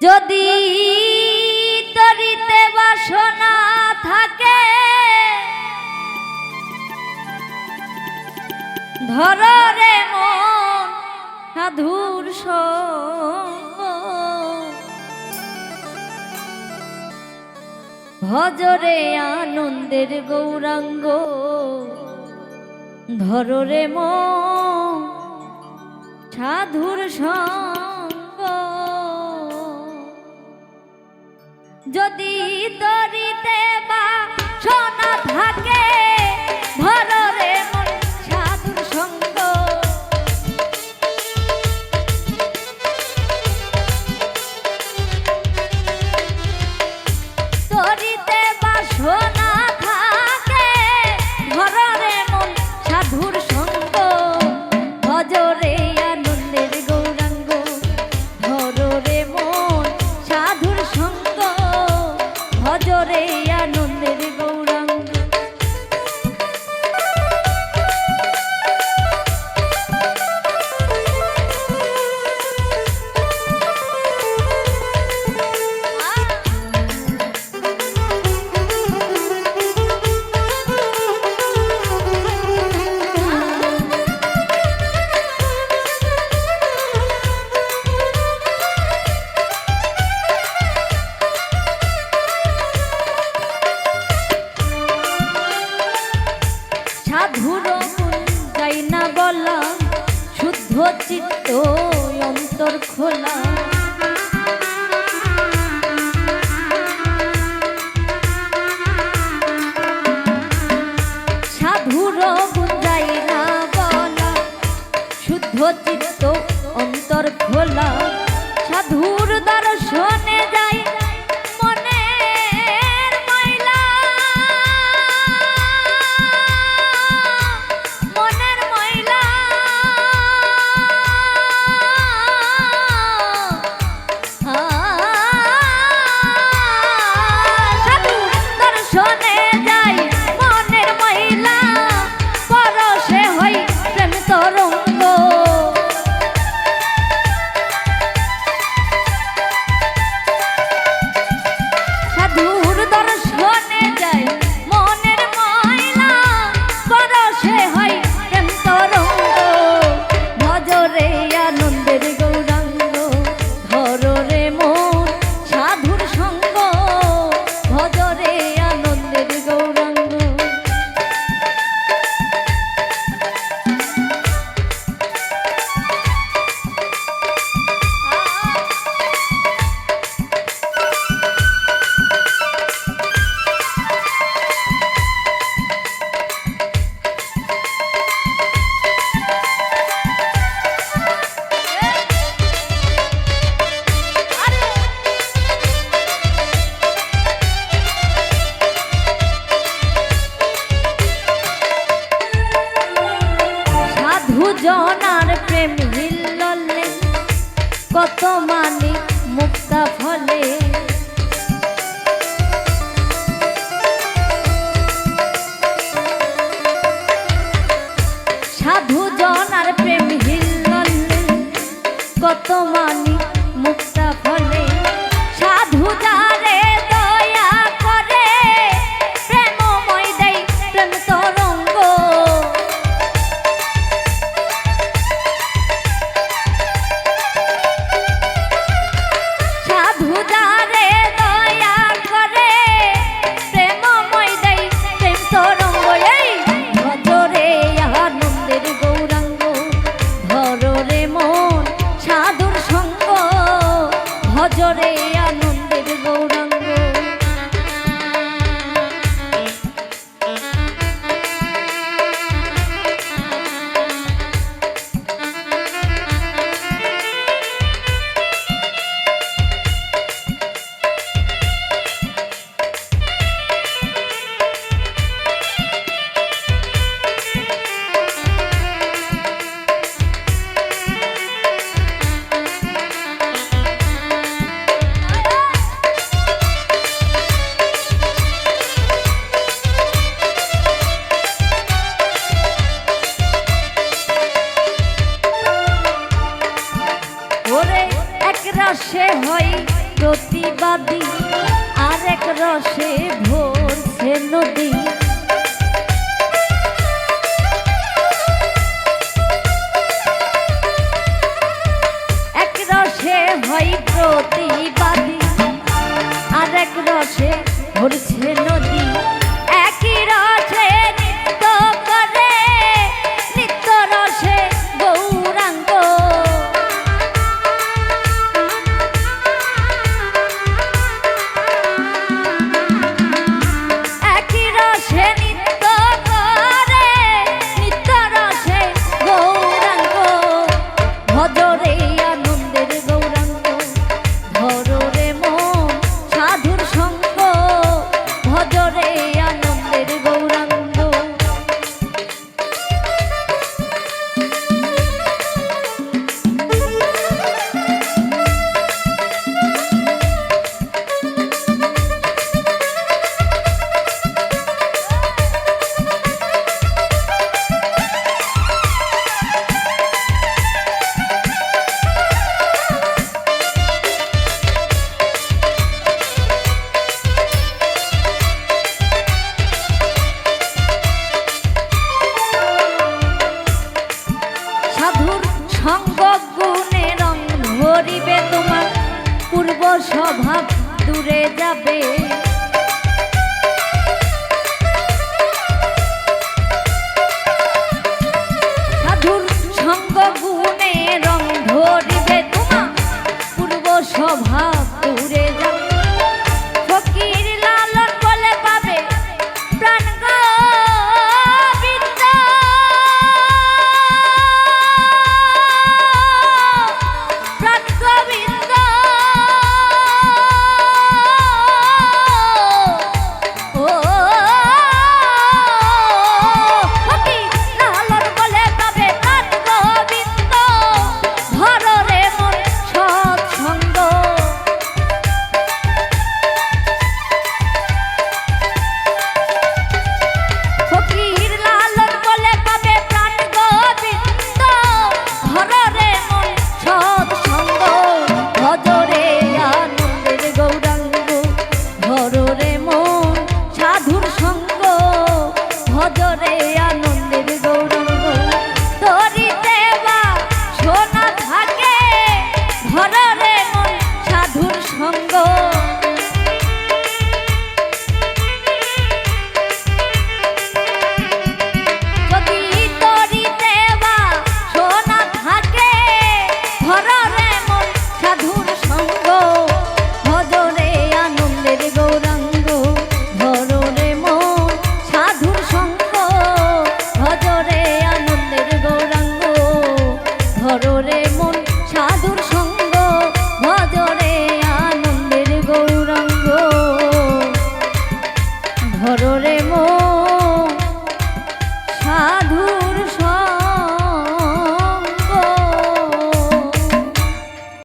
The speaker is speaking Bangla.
যদি তরিতে বাসনা থাকে, ধর রে মন সাধুর ভজরে আনন্দের গৌরাঙ্গ, ধর রে মন সাধুর সঙ্গ যদি তরিতে বা সোনা থাকে চিত্ত অন্তর খোলা কত মানে মুক্তা ফলে। সাধু জন আর প্রেম হিল কত মা llore y এক রসে সে নদী। এক রসে হয় প্রতিবাদী আর এক রসে ভরছে নদী। যাবে